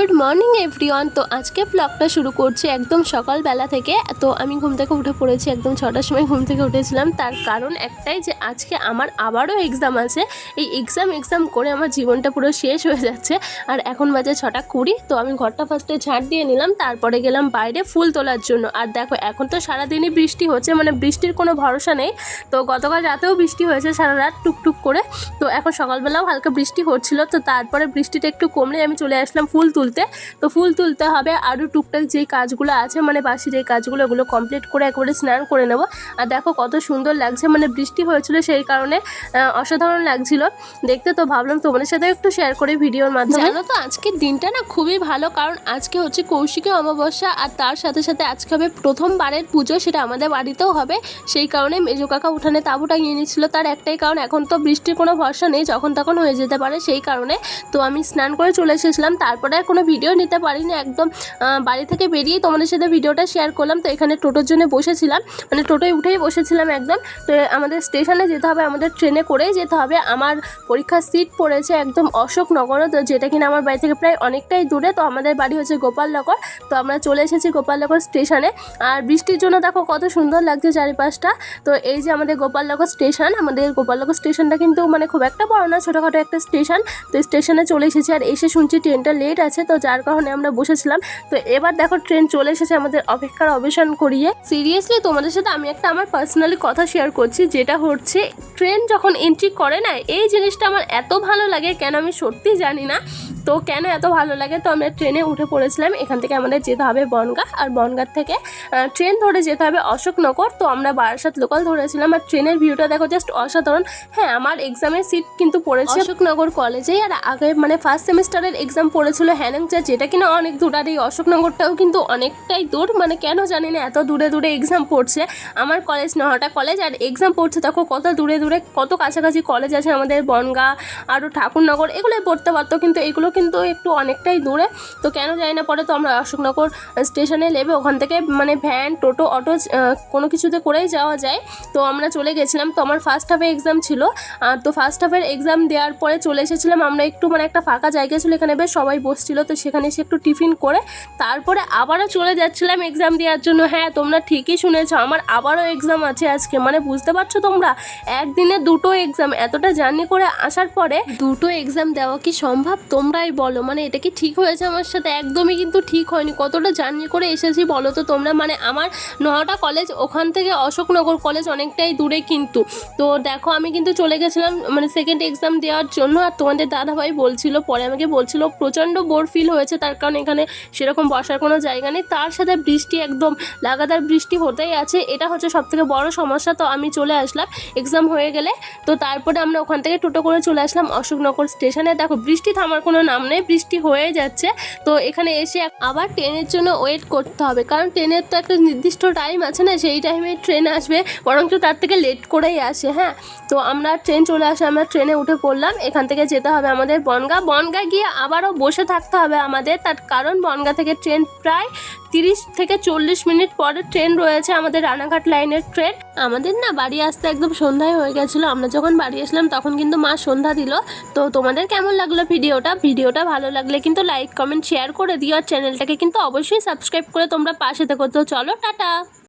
Good morning, everyone. তো আজকে ব্লগটা শুরু করছি একদম সকালবেলা থেকে। তো আমি ঘুম থেকে উঠে পড়েছি, একদম ছটার সময় ঘুম থেকে উঠেছিলাম। তার কারণ একটাই যে, আজকে আমার আবারও এক্সাম আছে। এই এক্সাম এক্সাম করে আমার জীবনটা পুরো শেষ হয়ে যাচ্ছে। আর এখন বাজে ছটা কুড়ি, তো আমি ঘরটা ফার্স্টে ঝাঁট দিয়ে নিলাম। তারপরে গেলাম বাইরে ফুল তোলার জন্য। আর দেখো, এখন তো সারাদিনই বৃষ্টি হচ্ছে মানে বৃষ্টির কোনো ভরসা নেই। তো গতকাল রাতেও বৃষ্টি হয়েছে সারা রাত টুকটুক করে। তো এখন সকালবেলাও হালকা বৃষ্টি হচ্ছিল। তো তারপরে বৃষ্টিটা একটু কমলে আমি চলে আসলাম ফুল তুলতে। তো ফুল তুলতে হবে। আরও টুকটাক যেই কাজগুলো আছে মানে বাসি যেই কাজগুলো, ওগুলো কমপ্লিট করে একবারে স্নান করে নেব। আর দেখো কত সুন্দর লাগছে মানে বৃষ্টি হয়েছিল সেই কারণে অসাধারণ লাগছিল। দেখতে তো ভাবলাম তোমাদের সাথে একটু শেয়ার করে ভিডিওর মাধ্যমে। জানো তো, আজকের দিনটা না খুবই ভালো, কারণ আজকে হচ্ছে কৌশিকী অমাবস্যা, আর তার সাথে সাথে আজকে হবে প্রথমবারের পুজো, সেটা আমাদের বাড়িতেও হবে। সেই কারণে মেজো কাকা উঠানে তাঁবুটা নিয়ে নিচ্ছিল তার একটাই কারণ, এখন তো বৃষ্টির কোনো ভরসা নেই, যখন তখন হয়ে যেতে পারে, সেই কারণে। তো আমি স্নান করে চলে এসেছিলাম, তারপরে আর কোনো ভিডিও নিতে পারিনি, একদম বাড়ি থেকে বেরিয়ে তোমাদের সাথে ভিডিওটা শেয়ার করলাম। তো এখানে টোটোর জন্য বসেছিলাম মানে টোটোয় উঠেই বসেছিলাম একদম। তো আমাদের স্টেশনে যেতে হবে, আমাদের ট্রেনে করেই যেতে হবে। আমার পরীক্ষার সিট পড়েছে একদম অশোকনগরে, তো যেটা কিনা আমার বাড়ি থেকে প্রায় অনেকটাই দূরে। তো আমাদের বাড়ি হচ্ছে গোপালনগর, তো আমরা চলে এসেছি গোপালনগর স্টেশনে। আর বৃষ্টির জন্য দেখো কত সুন্দর লাগছে চারিপাশটা। তো এই যে আমাদের গোপালনগর স্টেশন, আমাদের গোপালনগর স্টেশনটা কিন্তু মানে খুব একটা বড় না, ছোটোখাটো একটা স্টেশন। তো স্টেশনে চলে এসেছি আর এসে শুনছি ট্রেনটা লেট আছে তো যার কারণে আমরা বসেছিলাম। তো এবার দেখো ট্রেন চলে এসেছে আমাদের অপেক্ষার অবসান করিয়ে। সিরিয়াসলি তোমাদের সাথে আমি একটা আমার পার্সোনালি কথা শেয়ার করছি, যেটা হচ্ছে ট্রেন যখন এন্ট্রি করে না, এই জিনিসটা আমার এত ভালো লাগে কেন আমি সত্যি জানি না। তো কেন এত ভালো লাগে? তো আমরা ট্রেনে উঠে পড়েছিলাম। এখান থেকে আমাদের যেতে হবে বনগাঁ। আর বনগাঁ থেকে ট্রেন ধরে যেতে হবে অশোকনগর। তো আমরা বারাসাত লোকাল ধরেছিলাম। আর ট্রেনের ভিউটা দেখো জাস্ট অসাধারণ। হ্যাঁ আমার এক্সামের সিট কিন্তু পড়েছে। অশোকনগর কলেজেই আর আগে মানে ফার্স্ট সেমিস্টারের এক্সাম পড়েছিল হ্যানংচা যেটা কিনা অনেক দূর। আর এই অশোকনগরটাও কিন্তু অনেকটাই দূর। মানে কেন জানি না, এত দূরে দূরে এক্সাম পড়ছে। আমার কলেজ নহটা কলেজ আর এক্সাম পড়ছে। দেখো কত দূরে দূরে, কত কাছাকাছি কলেজ আছে আমাদের বনগাঁ আরও ঠাকুরনগর, এগুলোই পড়তে পারতো। কিন্তু এগুলো কিন্তু একটু অনেকটাই দূরে। তো কেন জানি না, পরে তো আমরা অশোকনগর স্টেশনে নেবে। ওখান থেকে মানে ভ্যান, টোটো, অটো কোনো কিছুতে করেই যাওয়া যায়। তো আমরা চলে গেছিলাম। তো আমার ফার্স্ট হাফে এক্সাম ছিল। তো ফার্স্ট হাফের এক্সাম দেওয়ার পরে চলে এসেছিলাম। আমরা একটু মানে একটা ফাঁকা জায়গা ছিল। এখানে বেশ সবাই বসছিল। তো সেখানে এসে একটু টিফিন করে তারপরে আবারও চলে যাচ্ছিলাম এক্সাম দেওয়ার জন্য। হ্যাঁ তোমরা ঠিকই শুনেছ, আমার আবারও এক্সাম আছে আজকে। মানে বুঝতে পারছ তোমরা? একদিনে দুটো এক্সাম এতটা জার্নি করে আসার পরে দুটো এক্সাম দেওয়া কি সম্ভব? তোমরাই বলো। মানে এটা কি ঠিক হয়েছে আমার সাথে? একদমই কিন্তু ঠিক হয়নি। কতটা জার্নি করে এসেছি বলো তো তোমরা? মানে আমার নটা কলেজ, ওখান থেকে অশোকনগর কলেজ অনেকটাই দূরে কিন্তু। তো দেখো, আমি কিন্তু চলে গেছিলাম মানে সেকেন্ড এক্সাম দেওয়ার জন্য। আর তোমাদের দাদাভাই বলছিল, পরে আমাকে বলছিল, প্রচণ্ড বোর ফিল হয়েছে। তার কারণ এখানে সেরকম বসার কোনো জায়গা নেই। তার সাথে বৃষ্টি একদম, লাগাতার বৃষ্টি হতেই আছে। এটা হচ্ছে সব থেকে বড় সমস্যা। তো আমি চলে আসলাম এক্সাম হয়ে গেলে। তো তারপরে আমরা ওখান থেকে টোটো করে চলে আসলাম অশোকনগর স্টেশনে দেখো, বৃষ্টি থামার কোনো নাম নেই বৃষ্টি হয়ে যাচ্ছে। তো এখানে এসে আবার ট্রেনের জন্য ওয়েট করতে হবে। কারণ ট্রেনের তো একটা নির্দিষ্ট টাইম আছে না, সেই টাইমে ট্রেন আসবে। বরঞ্চ তার থেকে লেট করেই আসে হ্যাঁ? তো আমরা ট্রেন চলে আসে, আমরা ট্রেনে উঠে পড়লাম। এখান থেকে যেতে হবে আমাদের বনগা। বনগা গিয়ে আবারও বসে থাকতে হবে আমাদের। তার কারণ বনগা থেকে ট্রেন প্রায় তিরিশ থেকে চল্লিশ মিনিট পরে ট্রেন রয়েছে আমাদের রানাঘাট লাইনের ট্রেন। আমাদের না বাড়ি আসতে একদম সন্ধ্যায় হয়ে গেছিল। আমরা যখন বাড়ি আসলাম তখন কিন্তু মা সন্ধ্যা দিল। তো তোমাদের কেমন লাগল ভিডিওটা? ভিডিওটা ভালো লাগলে কিন্তু লাইক, কমেন্ট শেয়ার করে দিও। আর চ্যানেলটাকে কিন্তু অবশ্যই সাবস্ক্রাইব করে তোমরা পাশে থেকো। তো চলো, টাটা!